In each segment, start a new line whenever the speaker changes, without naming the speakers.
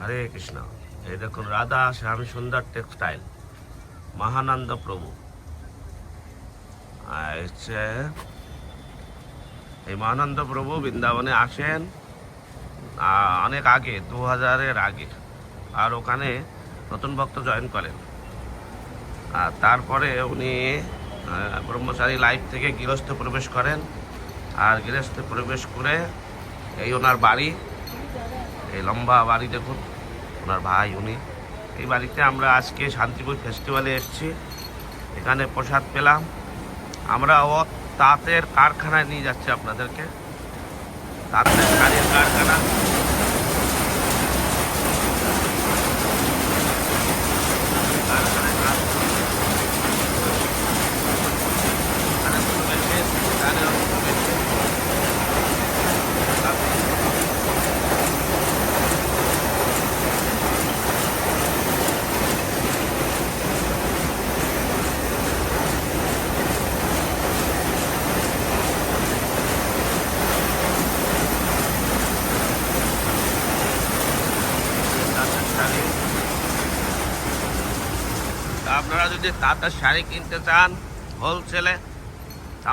হরে কৃষ্ণ। এই দেখুন রাধা শ্যাম সুন্দর টেক্সটাইল মহানন্দ প্রভু। হচ্ছে এই মহানন্দ প্রভু বৃন্দাবনে আসেন অনেক আগে দু হাজারের আগে। আর ওখানে নতুন ভক্ত জয়েন করেন। আর তারপরে উনি ব্রহ্মচারী লাইফ থেকে গৃহস্থ প্রবেশ করেন। আর গৃহস্থ প্রবেশ করে এই ওনার বাড়ি এই লম্বা বাড়ি দেখুন, ওনার ভাই উনি। এই বাড়িতে আমরা আজকে শান্তিপুর ফেস্টিভ্যালে এসেছি। এখানে প্রসাদ পেলাম। আমরা ও তাঁতের কারখানায় নিয়ে যাচ্ছি আপনাদেরকে। তাঁতের শাড়ির কারখানা কারখানায় কাজ করে। এখানে কোনো বেশি, এখানে কোনো বেশি। তাঁতের শাড়ি তা আপনারা যদি তাঁতের শাড়ি কিনতে চান হোলসেলে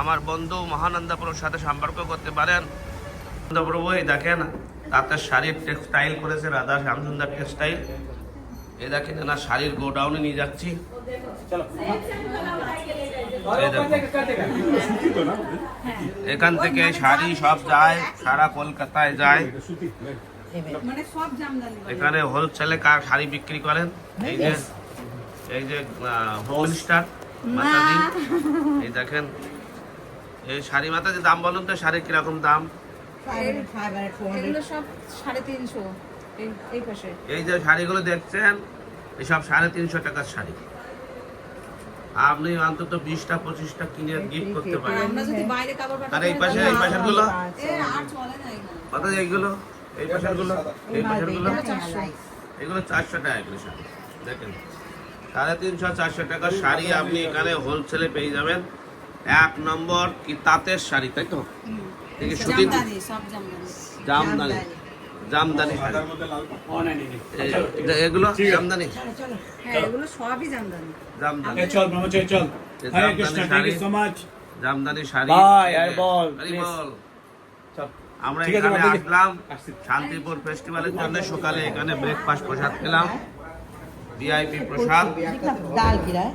আমার বন্ধু মহানন্দপুরের সাথে সম্পর্ক করতে পারেন। মহানন্দপ্রভু এই দেখেন তাঁতের শাড়ির টেক্সটাইল করেছে রাধা শ্যামসুন্দর টেক্সটাইল এই দেখেন না শাড়ির গোডাউনে নিয়ে যাচ্ছি। এখান থেকে শাড়ি সব যায় সারা কলকাতায় যায়।
মানে সব জামদানি।
এখানে হোলসেলে কার শাড়ি বিক্রি করেন? এই যে এই যে মিনিস্টার মাতাজি। এই দেখেন এই শাড়ি মাতাজি দাম বলুন তো শাড়ি কীরকম দাম?
সব সাড়ে তিনশো এই এই পাশে।
এই যে শাড়িগুলো দেখছেন এসব সাড়ে তিনশো টাকার শাড়ি। আপনি অন্তত বিশটা পঁচিশটা কিনে গিফট করতে পারেন।
আমরা যদি বাইরে কাপড়
আর এই পাশে এই
পাশেরগুলো? এগুলো।
এইগুলো? এই পাশেরগুলো? এই পাশেরগুলো?
এগুলো চারশো।
এগুলো চারশো টাকা শাড়ি। দেখেন। সাড়ে তিনশো চারশো টাকার শাড়ি আপনি এখানে হোলসেলে পেয়ে যাবেন। এক নম্বর কি তাঁতের শাড়ি তাই তো?
জামদানি জামদানি।
জামদানি। জামদানি। শাড়ি। এগুলো জামদানি।
হ্যাঁ জামদানি।
শাড়ি। আমরা এখানে আসলাম। শান্তিপুর ফেস্টিভ্যালের জন্য সকালে এখানে ব্রেকফাস্ট প্রসাদ পেলাম ভিআইপি প্রসাদ।
ডাল কিরায়